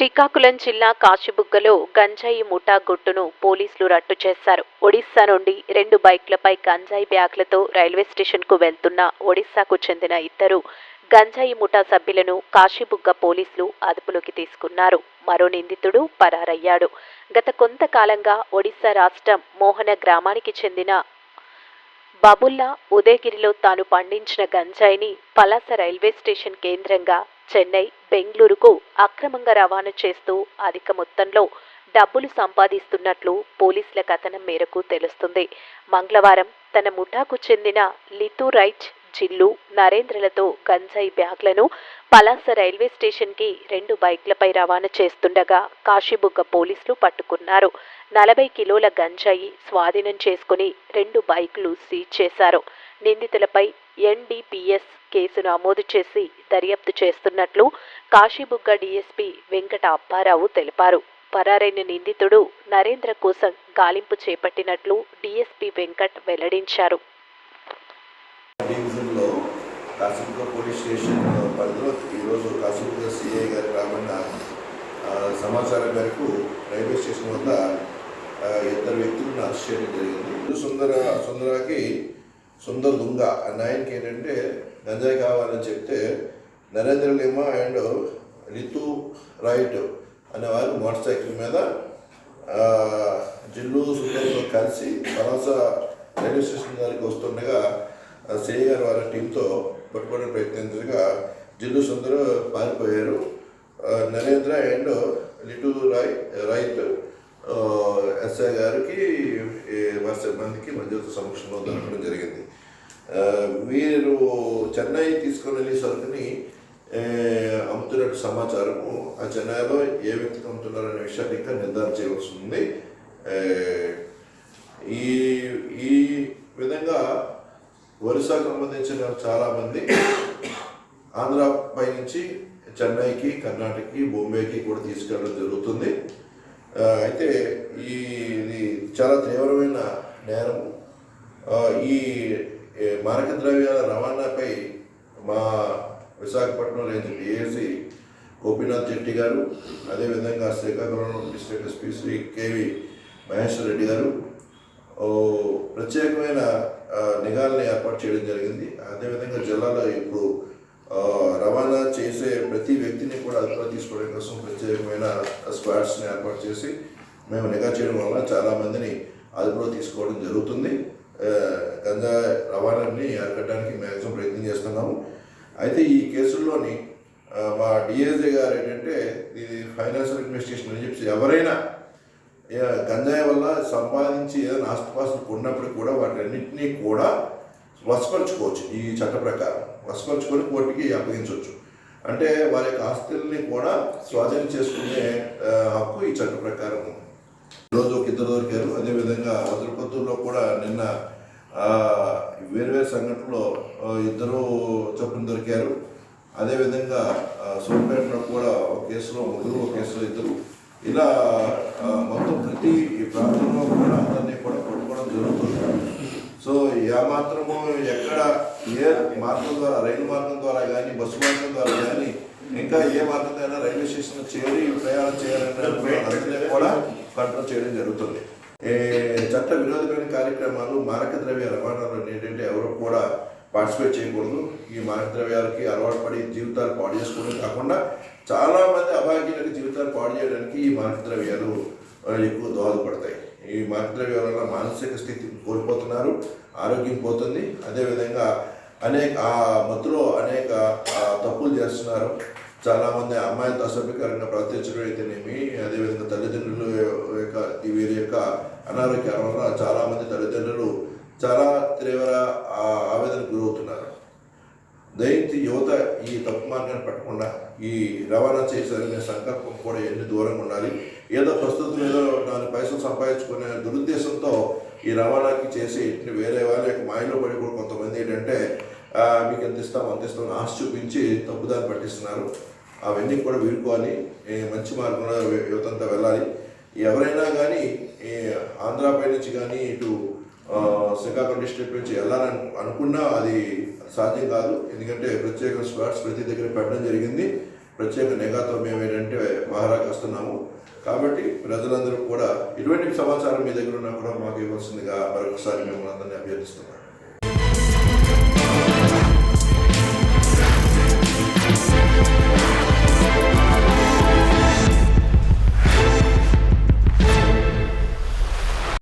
శ్రీకాకుళం జిల్లా కాశీబుగ్గలో గంజాయి ముఠా గుట్టును పోలీసులు రట్టు చేశారు. ఒడిశా నుండి రెండు బైక్లపై గంజాయి బ్యాగ్లతో రైల్వే స్టేషన్కు వెళ్తున్న ఒడిశాకు చెందిన ఇద్దరు గంజాయి ముఠా సభ్యులను కాశీబుగ్గ పోలీసులు అదుపులోకి తీసుకున్నారు. మరో నిందితుడు పరారయ్యాడు. గత కొంతకాలంగా ఒడిశా రాష్ట్రం మోహన గ్రామానికి చెందిన బబుల్లా ఉదయగిరిలో తాను పండించిన గంజాయిని పలాస రైల్వే స్టేషన్ కేంద్రంగా చెన్నై బెంగళూరుకు అక్రమంగా రవాణా చేస్తూ అధిక మొత్తంలో డబ్బులు సంపాదిస్తున్నట్లు పోలీసుల కథనం మేరకు తెలుస్తుంది. మంగళవారం తన ముఠాకు చెందిన లితు రైట్ జిల్లు నరేంద్రలతో గంజాయి బ్యాగ్లను పలాస రైల్వే స్టేషన్కి రెండు బైక్లపై రవాణా చేస్తుండగా కాశీబుగ్గ పోలీసులు పట్టుకున్నారు. నలభై కిలోల గంజాయి స్వాధీనం చేసుకుని రెండు బైకులు సీజ్ చేశారు. నిందితులపై ఎన్డీపీఎస్ కేసు నమోదు చేసి దర్యాప్తు చేస్తున్నట్లు కాశీబుగ్గ డీఎస్పీ వెంకట అప్పారావు తెలిపారు. పరారైన నిందితుడు నరేంద్ర కోసం గాలింపు చేపట్టినట్లు డీఎస్పీ వెంకట్ వెల్లడించారు. కాశీపుర పోలీస్ స్టేషన్ పరిధిలో ఈరోజు కాశీపుర సిఐ సమాచారం మేరకు రైల్వే స్టేషన్ వద్ద ఇద్దరు వ్యక్తులను అరెస్ట్ చేయడం జరిగింది. సుందర సుందరకి సుందర్ దుంగ అన్న ఆయనకి ఏంటంటే గంజాయి కావాలని చెప్తే నరేంద్ర లిమ అండ్ రితు రైట్ అనేవారు మోటార్ సైకిల్ మీద. జిల్లు సుందర్తో కలిసి పలాస రైల్వే స్టేషన్ దగ్గరికి వస్తుండగా ఆ సిఐ గారు వారి టీంతో పట్టుకోవడం ప్రయత్నించగా జిల్లు సుందరు పారిపోయారు. నరేంద్ర అండ్ లిటు రాయ్ రైట్ ఎస్ఐ గారికి ఈ వారి సిబ్బందికి మధ్యవర్తి సమక్షంలో దొరకడం జరిగింది. వీరు చెన్నై తీసుకొని వెళ్ళి సరుకుని అమ్ముతున్నట్టు సమాచారము ఆ చెన్నైలో ఏ వ్యక్తికి అమ్ముతున్నారనే విషయాన్ని ఇంకా నిర్ధారణ చేయవలసి ఉంది. ఈ ఈ విధంగా ఒరిస్సాకు సంబంధించిన చాలామంది ఆంధ్ర పై నుంచి చెన్నైకి కర్ణాటకకి బొంబేకి కూడా తీసుకెళ్ళడం జరుగుతుంది. అయితే ఈ ఇది చాలా తీవ్రమైన నేరము. ఈ మారక ద్రవ్యాల రవాణాపై మా విశాఖపట్నం రేంజ్ డిఏసి గోపీనాథ్ చెట్టి గారు అదేవిధంగా Srikakulam district SP Shri KV Maheshwar Reddy గారు ప్రత్యేకమైన నిఘాలను ఏర్పాటు చేయడం జరిగింది. అదేవిధంగా జిల్లాలో ఇప్పుడు రవాణా చేసే ప్రతి వ్యక్తిని కూడా అదుపులో తీసుకోవడం కోసం ప్రత్యేకమైన స్క్వాడ్స్ని ఏర్పాటు చేసి మేము నిఘా చేయడం వల్ల చాలామందిని అదుపులో తీసుకోవడం జరుగుతుంది. గంజా రవాణాని అరికట్టడానికి మ్యాక్సిమం ప్రయత్నం చేస్తున్నాము. అయితే ఈ కేసుల్లోని మా డిఎస్ఏ గారు ఏంటంటే ఇది ఫైనాన్షియల్ ఇన్వెస్టిగేషన్ అని చెప్పి ఎవరైనా గంజాయి వల్ల సంపాదించి ఏదైనా ఆస్తిపాస్తులు కొన్నప్పుడు కూడా వాటన్నింటినీ కూడా వశపరుచుకోవచ్చు ఈ చట్ట ప్రకారం. వశపరుచుకొని కోర్టుకి అప్పగించవచ్చు అంటే వారి యొక్క ఆస్తుల్ని కూడా స్వాధీనం చేసుకునే హక్కు ఈ చట్ట ప్రకారం. రోజు ఒక ఇద్దరు దొరికారు. అదేవిధంగా వజ్రపత్తుల్లో కూడా నిన్న వేరు వేరువేరు సంఘటనలో ఇద్దరు చొప్పున దొరికారు. అదేవిధంగా ఆ, సోంపేటలో కూడా ఒక కేసులో ముగ్గురు ఒక కేసులో ఇద్దరు. ఇలా మొత్తం ప్రతి ప్రాంతంలో కూడా అందరినీ కూడా పట్టుకోవడం జరుగుతుంది. సో ఏ మాత్రము ఎక్కడ ఏ మార్గం ద్వారా రైలు మార్గం ద్వారా కానీ బస్సు మార్గం ద్వారా కానీ ఇంకా ఏ మార్గం ద్వారా రైల్వే స్టేషన్ చేరి ప్రయాణం చేయాలనే కూడా కంట్రోల్ చేయడం జరుగుతుంది. చట్ట విరోధమైన కార్యక్రమాలు మారక ద్రవ్య రవాణాలు ఏంటంటే ఎవరు కూడా పార్టిసిపేట్ చేయకూడదు. ఈ మారక ద్రవ్యాలకి అలవాటు పడి జీవితాలు పాడు చేసుకోవడం కాకుండా చాలా మంది అభాగ్యులకు జీవితాలు పాడు చేయడానికి ఈ మారక ద్రవ్యాలు ఎక్కువ దోహదపడతాయి. ఈ మాట్లాడే వల్ల మానసిక స్థితి కోల్పోతున్నారు ఆరోగ్యం పోతుంది. అదేవిధంగా అనేక ఆ మత్తులో అనేక తప్పులు చేస్తున్నారు. చాలామంది అమ్మాయిలతో అసభ్యకరంగా ప్రవర్తించడం అయితేనేమి అదేవిధంగా తల్లిదండ్రులు యొక్క వీరి యొక్క అనారోగ్యాల వల్ల చాలామంది తల్లిదండ్రులు చాలా తీవ్ర తప్పు మార్గాన్ని పట్టకుండా ఈ రవాణా చేసేదనే సంకల్పం కూడా ఎన్ని దూరంగా ఉండాలి? ఏదో ప్రస్తుతం ఏదో నాలుగు పైసలు సంపాదించుకునే దురుద్దేశంతో ఈ రవాణాకి చేసి వేరే వాళ్ళ యొక్క మాయలో పడి కూడా కొంతమంది ఏంటంటే మీకు ఎంత ఇస్తాం అంత ఇస్తాం ఆశ చూపించి తప్పుదారి పట్టిస్తున్నారు. అవన్నీ కూడా వీడుకోవాలి. మంచి మార్గంలో యువతంతా వెళ్ళాలి. ఎవరైనా కానీ ఆంధ్రాపై నుంచి కానీ ఇటు శ్రీకాకుళం డిస్ట్రిక్ట్ నుంచి వెళ్ళాలని అనుకున్నా అది సాధ్యం కాదు. ఎందుకంటే ప్రత్యేక స్క్వాడ్స్ ప్రతి దగ్గర పెట్టడం జరిగింది. ప్రత్యేక నిఘాతో మేము ఏంటంటే మహారాజ్ వస్తున్నాము. కాబట్టి ప్రజలందరూ కూడా ఇటువంటి సమాచారం మీ దగ్గర ఉన్నా కూడా మాకు ఇవ్వాల్సిందిగా మరొకసారి మిమ్మల్ని అందరినీ అభ్యర్థిస్తున్నాను.